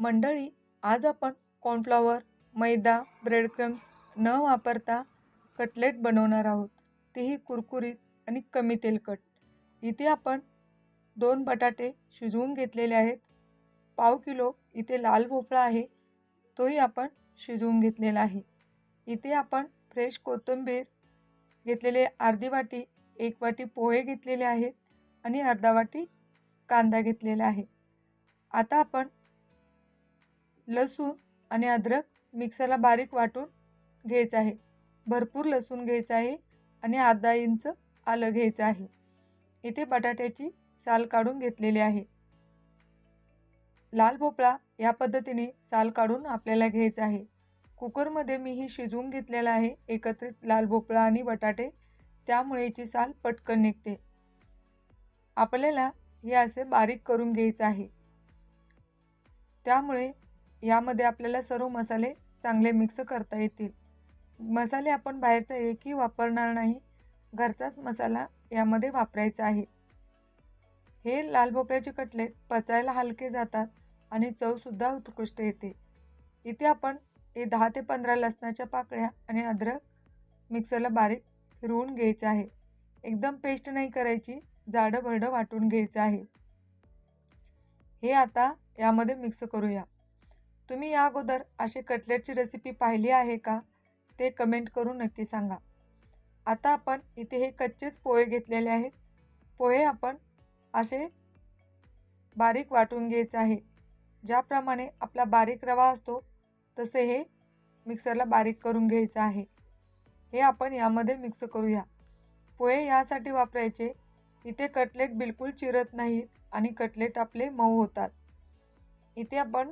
मंडळी आज आपण कॉर्नफ्लॉवर मैदा ब्रेड क्रम्स न वापरता कटलेट बनवणार आहोत. तेही कुरकुरीत आणि कमी तेलकट. इथे आपण दोन बटाटे शिजवून घेतलेले आहेत. पाव किलो इथे लाल भोपळा आहे. तोही आपण शिजवून घेतलेला आहे. इथे आपण फ्रेश कोथिंबीर घेतलेले अर्धी वाटी एक वाटी पोहे घेतलेले आहेत आणि अर्धा वाटी कांदा घेतलेला आहे. आता आपण लसूण आणि अद्रक मिक्सरला बारीक वाटून घ्यायचं आहे. भरपूर लसूण घ्यायचं आहे आणि अर्धा इंच आलं घ्यायचं आहे. इथे बटाट्याची साल काढून घेतलेली आहे. लाल भोपळा या पद्धतीने साल काढून आपल्याला घ्यायचा आहे. कुकरमध्ये मी ही शिजवून घेतलेला आहे एकत्रित लाल भोपळा आणि बटाटे. त्यामुळे याची साल पटकन निघते. आपल्याला हे असे बारीक करून घ्यायचं आहे. त्यामुळे यामध्ये आपल्याला सर्व मसाले चांगले मिक्स करता येतील. मसाले आपण बाहेरचा एकही वापरणार नाही घरचाच मसाला यामध्ये वापरायचा आहे. हे लाल भोपळ्याचे कटलेट पचायला हलके जातात आणि चवसुद्धा उत्कृष्ट येते. इथे आपण हे दहा ते पंधरा लसणाच्या पाकळ्या आणि अद्रक मिक्सरला बारीक फिरवून घ्यायचं आहे. एकदम पेस्ट नाही करायची जाडं भरडं वाटून घ्यायचं आहे. हे आता यामध्ये मिक्स करूया. तुम्ही या अगोदर अशी कटलेटची रेसिपी पाहिली आहे का? ते कमेंट करून नक्की सांगा. आता आपण इथे हे कच्चेच पोहे घेतलेले आहेत. पोहे आपण असे बारीक वाटून घ्यायचे आहे. ज्याप्रमाणे आपला बारीक रवा असतो तसे हे मिक्सरला बारीक करून घ्यायचं आहे. हे आपण यामध्ये मिक्स करूया. पोहे यासाठी वापरायचे. इथे कटलेट बिलकुल चिरत नाहीत आणि कटलेट आपले मऊ होतात. इथे आपण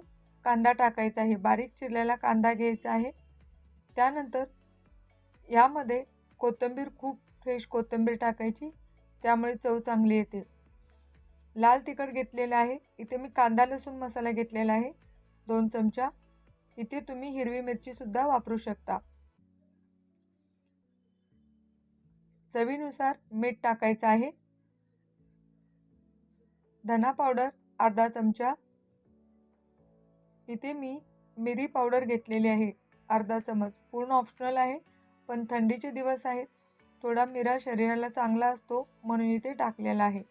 कांदा टाकायचा आहे बारीक चिरलेला कांदा घ्यायचा आहे. त्यानंतर यामध्ये कोथिंबीर खूप फ्रेश कोथिंबीर टाकायची त्यामुळे चव चांगली येते. लाल तिखट घेतलेलं आहे इथे मी कांदा लसूण मसाला घेतलेला आहे दोन चमचा. इथे तुम्ही हिरवी मिरचीसुद्धा वापरू शकता. चवीनुसार मीठ टाकायचं आहे. धना पावडर अर्धा चमचा. इथे मी मिरी पावडर घेतलेली आहे. अर्धा चमच. पूर्ण ऑप्शनल आहे पण थंडीचे दिवस आहेत. थोडा मिरा शरीराला चांगला असतो म्हणून इथे टाकलेला आहे.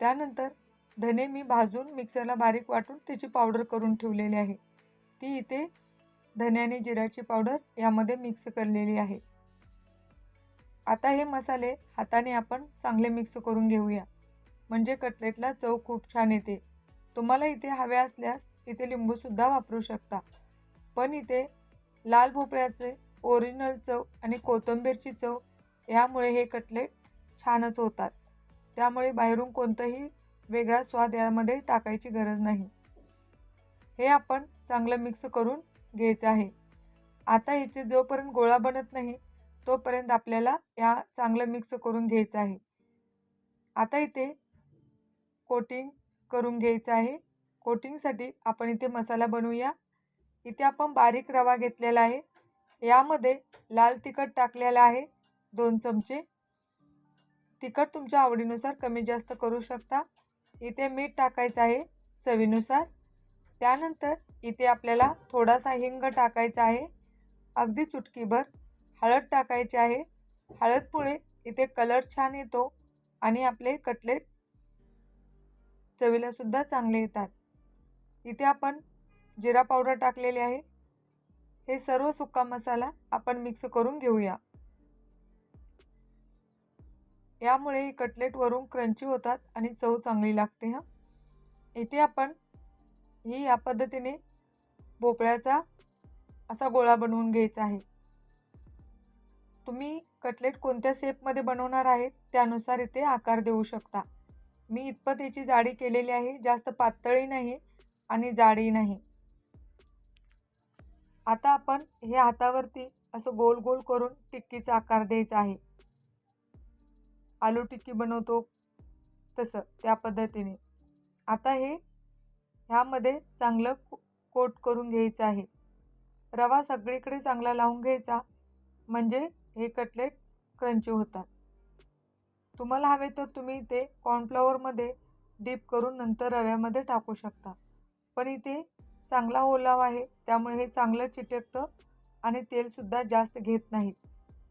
त्यानंतर धने मी भाजून मिक्सरला बारीक वाटून त्याची पावडर करून ठेवलेली आहे. ती इथे धने आणि जिऱ्याची पावडर यामध्ये मिक्स करलेली आहे. आता हे मसाले हाताने आपण चांगले मिक्स करून घेऊया. म्हणजे कटलेटला चव खूप छान येते. तुम्हाला इथे हव्या असल्यास इथे लिंबूसुद्धा वापरू शकता. पण इथे लाल भोपळ्याचे ओरिजिनल चव आणि कोथिंबीरची चव यामुळे हे कटलेट छानच होतात. त्यामुळे बाहेरून कोणतंही वेगळा स्वाद यामध्ये टाकायची गरज नाही. हे आपण चांगलं मिक्स करून घ्यायचं आहे. आता ह्याचे जोपर्यंत गोळा बनत नाही तोपर्यंत आपल्याला या चांगलं मिक्स करून घ्यायचं आहे. आता इथे कोटिंग करून घ्यायचं आहे. कोटिंगसाठी आपण इथे मसाला बनवूया. इथे आपण बारीक रवा घेतलेला आहे. यामध्ये लाल तिखट टाकलेला आहे. दोन चमचे. तिखट तुमच्या आवडीनुसार कमी जास्त करू शकता. इथे मीठ टाकायचं आहे चवीनुसार. त्यानंतर इथे आपल्याला थोडासा हिंग टाकायचा आहे. अगदी चुटकीभर हळद टाकायची आहे. हळदमुळे इथे कलर छान येतो आणि आपले कटलेट चवीलासुद्धा चांगले येतात. इथे आपण जिरा पावडर टाकलेली आहे. हे सर्व सुका मसाला आपण मिक्स करून घेऊया. यामुळे कटलेट वरून क्रंची होतात आणि चव चांगली लागते हां. इथे आपण ही या पद्धतीने भोपळ्याचा असा गोळा बनवून घ्यायचा आहे. तुम्ही कटलेट कोणत्या शेपमध्ये बनवणार आहेत त्यानुसार इथे आकार देऊ शकता. मी इतपत याची जाडी केलेली आहे जास्त पातळी नाही. आणि जाडी नाही. आता आपण हे हातावरती असं गोल गोल करून टिक्कीचा आकार द्यायचा आहे. आलू टिक्की बनवतो तसं त्या पद्धतीने. आता हे ह्यामध्ये चांगलं कोट करून घ्यायचं आहे. रवा सगळीकडे चांगला लावून घ्यायचा म्हणजे हे कटलेट क्रंची होतात. तुम्हाला हवे तर तुम्ही ते कॉर्नफ्लॉवरमध्ये डीप करून नंतर रव्यामध्ये टाकू शकता. पण इथे चांगला ओलावा आहे. त्यामुळे हे चांगलं चिटकतं आणि तेलसुद्धा जास्त घेत नाहीत.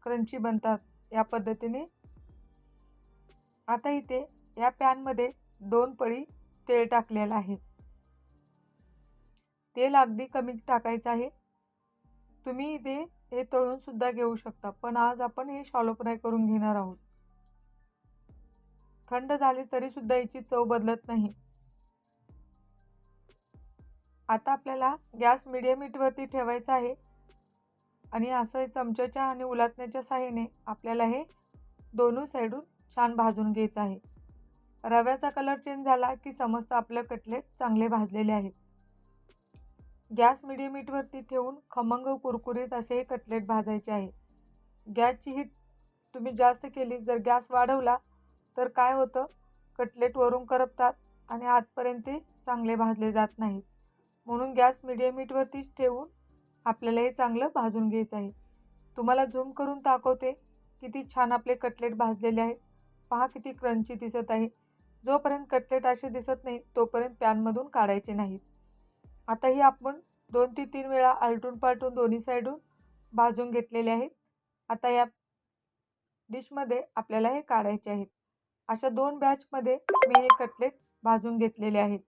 क्रंची बनतात या पद्धतीने. आता इथे या पॅनमध्ये दोन पळी तेल टाकलेलं आहे. तेल अगदी कमी टाकायचं आहे. तुम्ही इथे हे तळूनसुद्धा घेऊ शकता पण आज आपण हे शॉलो फ्राय करून घेणार आहोत. थंड झाली तरीसुद्धा याची चव बदलत नाही. आता आपल्याला गॅस मिडियम हीटवरती ठेवायचा आहे. आणि असं चमच्याच्या आणि उलाटण्याच्या साह्याने आपल्याला हे दोन्ही साईडून छान भाजून घ्यायचं आहे. रव्याचा कलर चेंज झाला की समजतं आपलं कटलेट चांगले भाजलेले आहेत. गॅस मिडियम हीटवरती ठेवून खमंग कुरकुरीत असे हे कटलेट भाजायचे आहे. गॅसची हीट तुम्ही जास्त केली जर गॅस वाढवला तर काय होतं? कटलेट वरून करपतात आणि आतपर्यंत चांगले भाजले जात नाहीत. म्हणून गॅस मिडियम हीटवरतीच ठेवून आपल्याला हे चांगलं भाजून घ्यायचं आहे. तुम्हाला झूम करून दाखवते किती छान आपले कटलेट भाजलेले आहेत. पहा किती क्रंची दिसत आहे. जोपर्यंत कटलेट असे दिसत नाही तोपर्यंत पॅनमधून काढायचे नाहीत. आता ही आपण दोन ते तीन वेळा आलटून पालटून दोन्ही साईडून भाजून घेतलेले आहेत. आता या डिशमध्ये आपल्याला हे काढायचे आहेत. अशा दोन बॅचमध्ये मी हे कटलेट भाजून घेतलेले आहेत.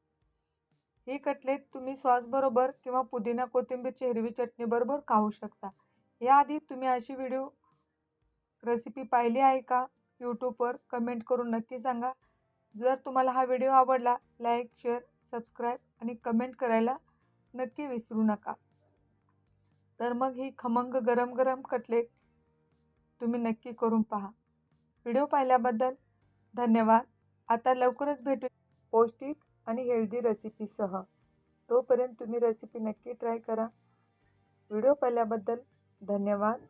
ही कटलेट तुम्ही सॉसबरोबर किंवा पुदिना कोथिंबीरची हिरवी चटणीबरोबर खाऊ शकता. याआधी तुम्ही अशी व्हिडिओ रेसिपी पाहिली आहे का? यूट्यूबवर कमेंट करून नक्की सांगा. जर तुम्हाला हा व्हिडिओ आवडला लाईक शेअर सबस्क्राईब आणि कमेंट करायला नक्की विसरू नका. तर मग ही खमंग गरम गरम कटलेट तुम्ही नक्की करून पहा. व्हिडिओ पाहिल्याबद्दल धन्यवाद. आता लवकरच भेटू. पौष्टिक आणि हेल्दी रेसिपीसह. तोपर्यंत तुम्ही रेसिपी नक्की ट्राय करा. व्हिडिओ पाहिल्याबद्दल धन्यवाद.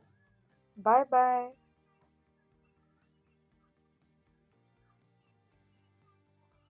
Bye bye.